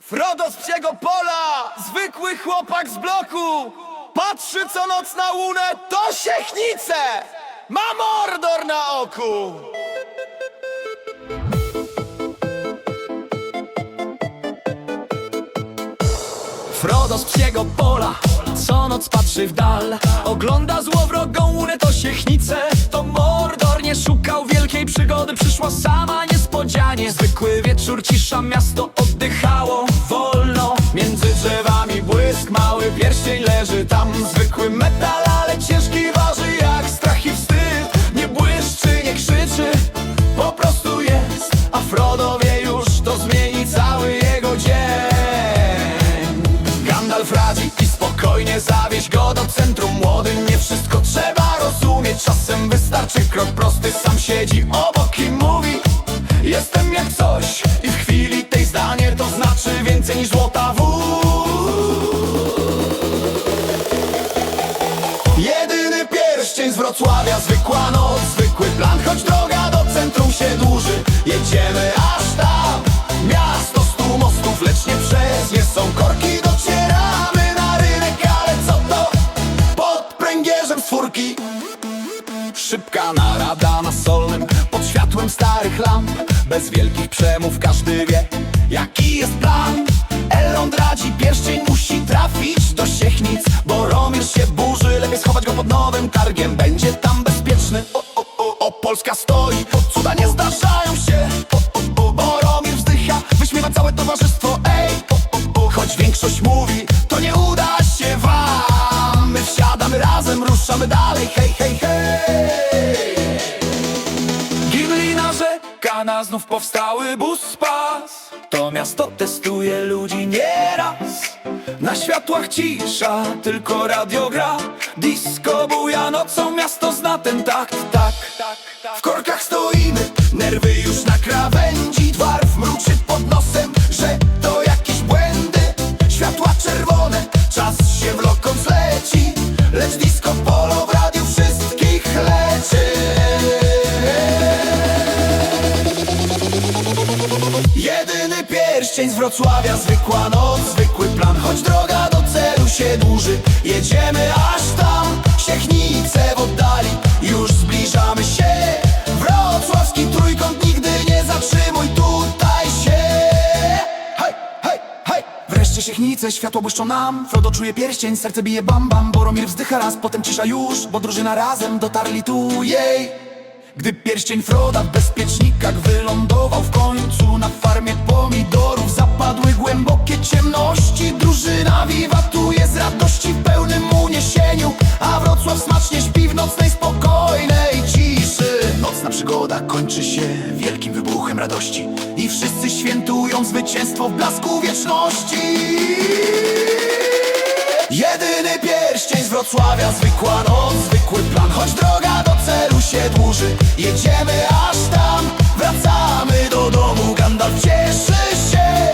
Frodo z psiego pola, zwykły chłopak z bloku! Patrzy co noc na łunę, to siechnice! Ma mordor na oku! Frodo z psiego pola, co noc patrzy w dal. Ogląda złowrogą łunę, cisza, miasto oddychało wolno. Między drzewami błysk, mały pierścień leży tam. Zwykły metal, ale ciężki waży jak strach i wstyd. Nie błyszczy, nie krzyczy, po prostu jest. A Frodo wie już, to zmieni cały jego dzień. Gandalf radzi i spokojnie zawieź go do centrum Młodym nie wszystko trzeba rozumieć Czasem wystarczy. Krok prosty Sam siedzi obok i mówi Jestem jak coś Wrocławia Zwykła noc, zwykły plan. Choć droga do centrum się dłuży Jedziemy aż tam. Miasto stu mostów, lecz nie przez nie są korki. Docieramy na rynek, ale co to? Pod pręgierzem z furki. Szybka narada na solnym Pod światłem starych lamp. Bez wielkich przemów każdy wie Jaki jest plan. Elrond radzi pierścień musi trafić do Siechnic Boromir się burzy. Lepiej schować go pod nowym targiem. Będzie Polska stoi Cuda nie zdarzają się. Boromir wzdycha Wyśmiewa całe towarzystwo Ej, choć większość mówi To nie uda się wam. My wsiadamy razem, ruszamy dalej Hej, hej, hej. Gimli narzeka na znów powstały bus spas To miasto testuje ludzi nieraz Na światłach cisza, tylko radio gra. Disco buja nocą, miasto zna ten takt, tak W korkach stoimy, pierścień z Wrocławia. Zwykła noc, zwykły plan Choć droga do celu się dłuży. Jedziemy aż tam Siechnice w oddali. Już zbliżamy się. Wrocławski trójkąt Nigdy nie zatrzymuj tutaj się. Wreszcie Siechnice, światło błyszczą nam. Frodo czuje pierścień, serce bije bam bam. Boromir wzdycha raz, potem cisza już Bo drużyna razem dotarli tu jej gdy pierścień Froda w bezpiecznikach wylądował w końcu na farmie pomidorów Zapadły głębokie ciemności. Drużyna wiwatuje z radości w pełnym uniesieniu A Wrocław smacznie śpi w nocnej spokojnej ciszy. Nocna przygoda kończy się wielkim wybuchem radości I wszyscy świętują zwycięstwo w blasku wieczności. Jedyny pierścień z Wrocławia Zwykła noc, zwykły plan Choć droga się dłuży. Jedziemy aż tam, wracamy do domu. Gandalf cieszy się.